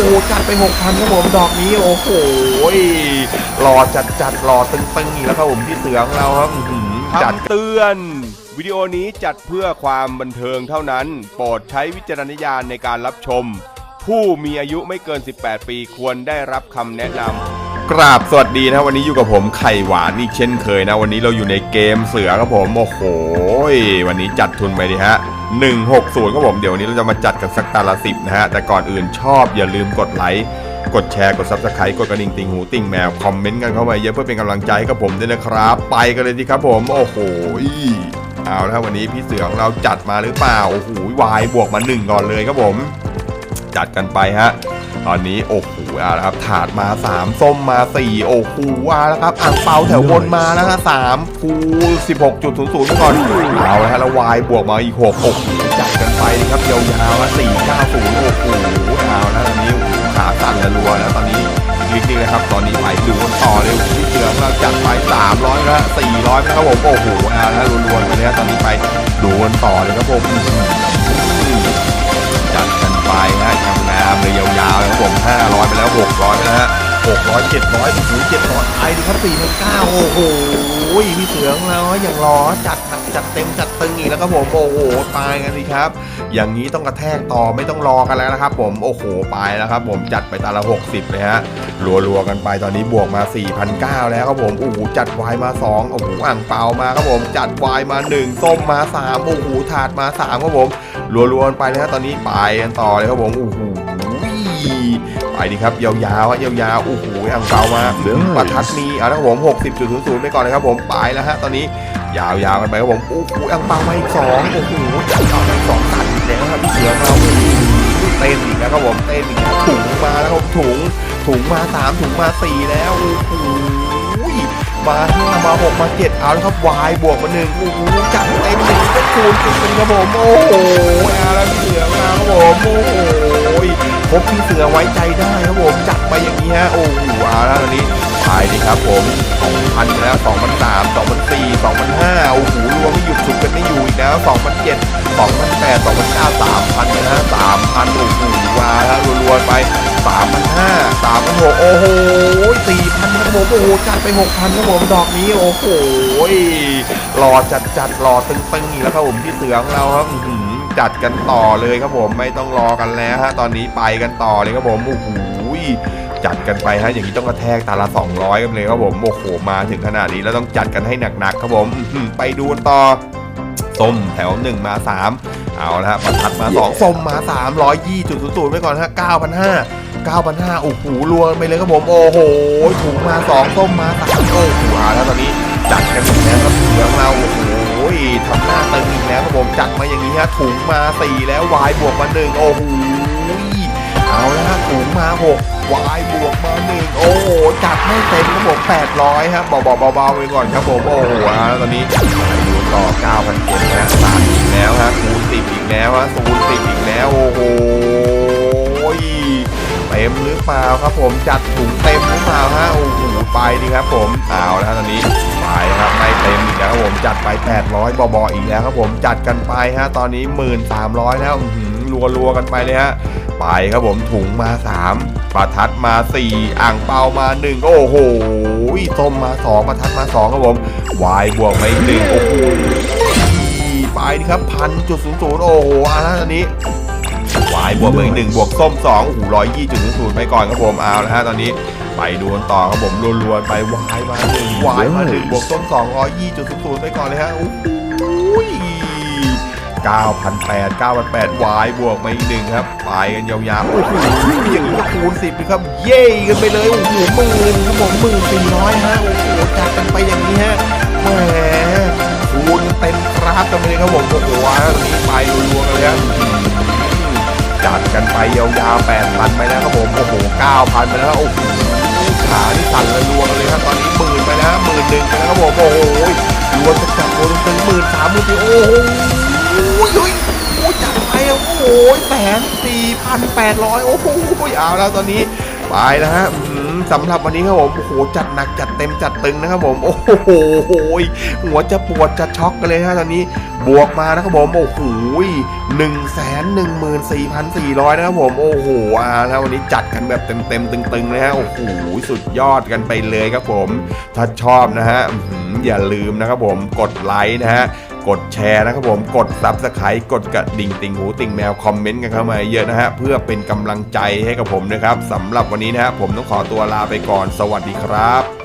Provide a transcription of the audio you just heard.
อ้โหจัดไปหกพันครับผมดอกนี้โอ้โหรอจัดจัดรอตึงตึงอีกแล้วครับผมพี่เสือของเราครับอื้อหือจัด คำเตือน วิดีโอนี้จัดเพื่อความบันเทิงเท่านั้น โปรดใช้วิจารณญาณในการรับชม ผู้มีอายุไม่เกิน 18 ปีควรได้รับคำแนะนำกราบสวัสดีนะวันนี้อยู่กับผมไข่หวานอีกเช่นเคยนะ วันนี้เราอยู่ในเกมเสือครับผมโอ้โหวันนี้จัดทุนไปดิฮะ 160ครับผมเดี๋ยววันนี้เราจะมาจัดกันสักตาละสิบนะฮะ แต่ก่อนอื่นชอบอย่าลืมกดไลค์ กดแชร์ กด subscribe กดกระดิ่งติ่งหูติ่งแมว คอมเมนต์กันเข้ามาเยอะเพื่อเป็นกำลังใจให้กับผมด้วยนะครับ ไปกันเลยดีครับผม โอ้โหเอาละครับวันนี้พี่เสือของเราจัดมาหรือเปล่า โอ้โหวายบวกมาหนึ่งก่อนเลยครับผม จัดกันไปฮะ ตอนนี้โอ้โหเอาละครับถาดมา 3 ส้มมา 4 โอ้โหเอาละครับอ่างเปาแถวบนมานะฮะสามภู16.00ไปก่อนเอาละฮะแล้ววายบวกมาอีก6โอ้โหจัดกันไปครับยาวๆนะ490โอ้โหเอาละตอนนี้ขาสั่นและรัวแล้วตอนนี้คลิกนี่เลยครับ ตอนนี้ไปดูกันต่อเลยพี่เสือเราจัดไป300แล้ว400นะครับผมโอ้โหเอาละรัวๆไปเลยตอนนี้ไปดูกันต่อเลยครับผม ไปฮะทำงานเลยยาวๆเลยครับผม500 ไปแล้ว 600 ไปแล้วฮะ 600 700ถึง700ไอ้ดิครับ4,900โอ้โหพี่เสือของเราอย่างรอจัดหนักจัดเต็มจัดตึงอีกแล้วครับผมโอ้โหตายกันสิครับ อย่างนี้ต้องกระแทกต่อไม่ต้องรอกันแล้วนะครับ ผมโอ้โหไปแล้วครับ ผมจัดไปตาละ 60เลยฮะรัวๆกันไปตอนนี้บวกมา4,900แล้วครับผมโอ้โหจัดวายมา2โอ้โหอ่างเปามาครับผมจัดวายมา1ส้มมา3โอ้โหถาดมา3ครับผมรัวๆกันไปเลยฮะตอนนี้ไปกันต่อเลยครับผมโอ้โห ไปดีครับยาวๆฮะยาวๆโอ้โหอ่างเปามาประทัดมีเอาละครับผม60.00ไปก่อนเลยครับผมไปแล้วฮะตอนนี้ยาวๆกันไปครับผมโอ้โหอ่างเปามาอีกสองโอ้โหจัดต่อไปสองตันอีกแล้วครับพี่เสือเราโอ้โหเต้นอีกแล้วครับผมเต้นอีกแล้วถุงมาแล้วครับถุงถุงมาสามถุงมาสี่แล้วโอ้โหมาห้ามาหกมาเจ็ดเอาแล้วครับวายบวกมาหนึ่งโอ้โหจัดเต็มหนึ่งเป็นคูณสิบเป็นครับผมโอ้โหเอาแล้วพี่เสือมาครับผมโอ้โห พบพี่เสือไว้ใจได้ครับผมจัดไปอย่างนี้ฮะโอ้โหอาแล้วตอนนี้ไปดีครับผม2,000ไปแล้ว2,003 2,004 2,005โอ้โหรวมไม่หยุดฉุดกันไม่อยู่อีกแล้ว2,007 2,008 2,009 3,000นะฮะ3,000โอ้โหว้าแล้วรัวๆไป3,500 3,600โอ้โห4,000ครับผมโอ้โหจัดไป6,000ครับผมดอกนี้โอ้โหรอจัดจัดรอตึงๆอีกแล้วครับผมที่เสือของเราครับ จัดกันต่อเลยครับผมไม่ต้องรอกันแล้วฮะตอนนี้ไปกันต่อเลยครับผมโอ้โหจัดกันไปฮะอย่างนี้ต้องกระแทกตาละ 200 กันเลยครับผมโอ้โหมาถึงขนาดนี้แล้วต้องจัดกันให้หนักๆครับผมอื้อหือไปดูกันต่อส้มแถว 1 มา 3 เอาละฮะประทัดมา 2ส้มมา 3 1 2 0 0ไปก่อนฮะ9,500 9,500โอ้โหรวมไปเลยครับผม โอ้โหถุงมา 2 ส้มมา3โอ้โหเอาแล้วตอนนี้จัดกันอีกแล้วครับเหลืองเราโอ้โห ทำหน้าตึงอีกแล้วครับผมจัดมาอย่างนี้ฮะถุงมา4แล้ววายบวกมา1โอ้โหเอาละฮะถุงมา6วายบวกมา1โอ้โหจัดไม่เต็มครับผม800ครับเบาๆเบาๆไปก่อนครับผมโอ้โหเอาแล้วตอนนี้ดูต่อ9,007นะสามอีกแล้วฮะคูณ10อีกแล้วฮะคูณ10อีกแล้วโอ้โห เต็มหรือเปล่าครับผมจัดถุงเต็มหรือเปล่าฮะโอ้โหไปดีครับผมเอาแล้วตอนนี้ไปครับไม่เต็มอีกแล้วครับผมจัดไป 800บอๆอีกแล้วครับผมจัดกันไปฮะตอนนี้ 1,300แล้วอื้อหือรัวๆกันไปเลยฮะไปครับผมถุงมา 3ประทัดมา 4 อ่างเปามา 1 โอ้โหส้มมา 2 ประทัดมา 2 ครับผมวายบวกมาอีกหนึ่งโอ้โหไปดิครับพันจุดศูนย์ศูนย์โอ้โหอันนี้ายบวกมาอีกหนึ่งบวกส้มสองโอ้โหร้อยยี่จุดศูนย์ศูนย์ไปก่อนครับผมเอาและฮะตอนนี้ไปดูกันต่อครับผมรัวๆไปวายมาหนึ่งวายมาหนึ่งบวกส้มสองร้อยยี่จุดศูนย์ศูนย์ไปก่อนเลยฮะโอ้โห9,800 9,800วายบวกมาอีกหนึ่งครับไปกันยาวๆโอ้โหอย่างนี้ก็คูณ10เลยครับ เย้กันไปเลยโอ้โหหมื่นครับผมหมื่นสี่ร้อยฮะโอ้โหจัดกันไปอย่างนี้ฮะแหมคูณเต็มกราฟกันไปเลยครับผมโอ้โหตรงนี้ไปรัวๆกันเลยครับ จัดกันไปยาวๆ8,000ไปแล้วครับผมโอ้โห9,000ไปแล้วโอ้โหขาที่สั่นระรวงเลยครับตอนนี้หมื่นไปแล้วหมื่นหนึ่งไปแล้วครับผมโอ้โหรวมจะจับรวมเป็นหมื่นสามหมื่นสี่โอ้โหโอ้ยจัดไปโอ้โหแสนสี่พันแปดร้อยโอ้โหเอาแล้วตอนนี้ไปนะฮะ สำหรับวันนี้ครับผมโอ้โหจัดหนักจัดเต็มจัดตึงนะครับผม โอ้โหหัวจะปวดจะช็อกกันเลยฮะตอนนี้บวกมานะครับผมโอ้โหหนึ่งแสนหนึ่งหมื่นสี่พันสี่ร้อยนะครับผมโอ้โหอ่าแล้ววันนี้จัดกันแบบเต็มเต็มตึงๆเลยฮะโอ้โหสุดยอดกันไปเลยครับผม ถ้าชอบนะฮะอย่าลืมนะครับผมกดไลค์นะฮะ กดแชร์นะครับผมกดซับสไครต์กดกระดิ่งติ่งหูติ่งแมวคอมเมนต์กันเข้ามาเยอะนะฮะเพื่อเป็นกำลังใจให้กับผมนะครับสำหรับวันนี้นะฮะผมต้องขอตัวลาไปก่อน สวัสดีครับ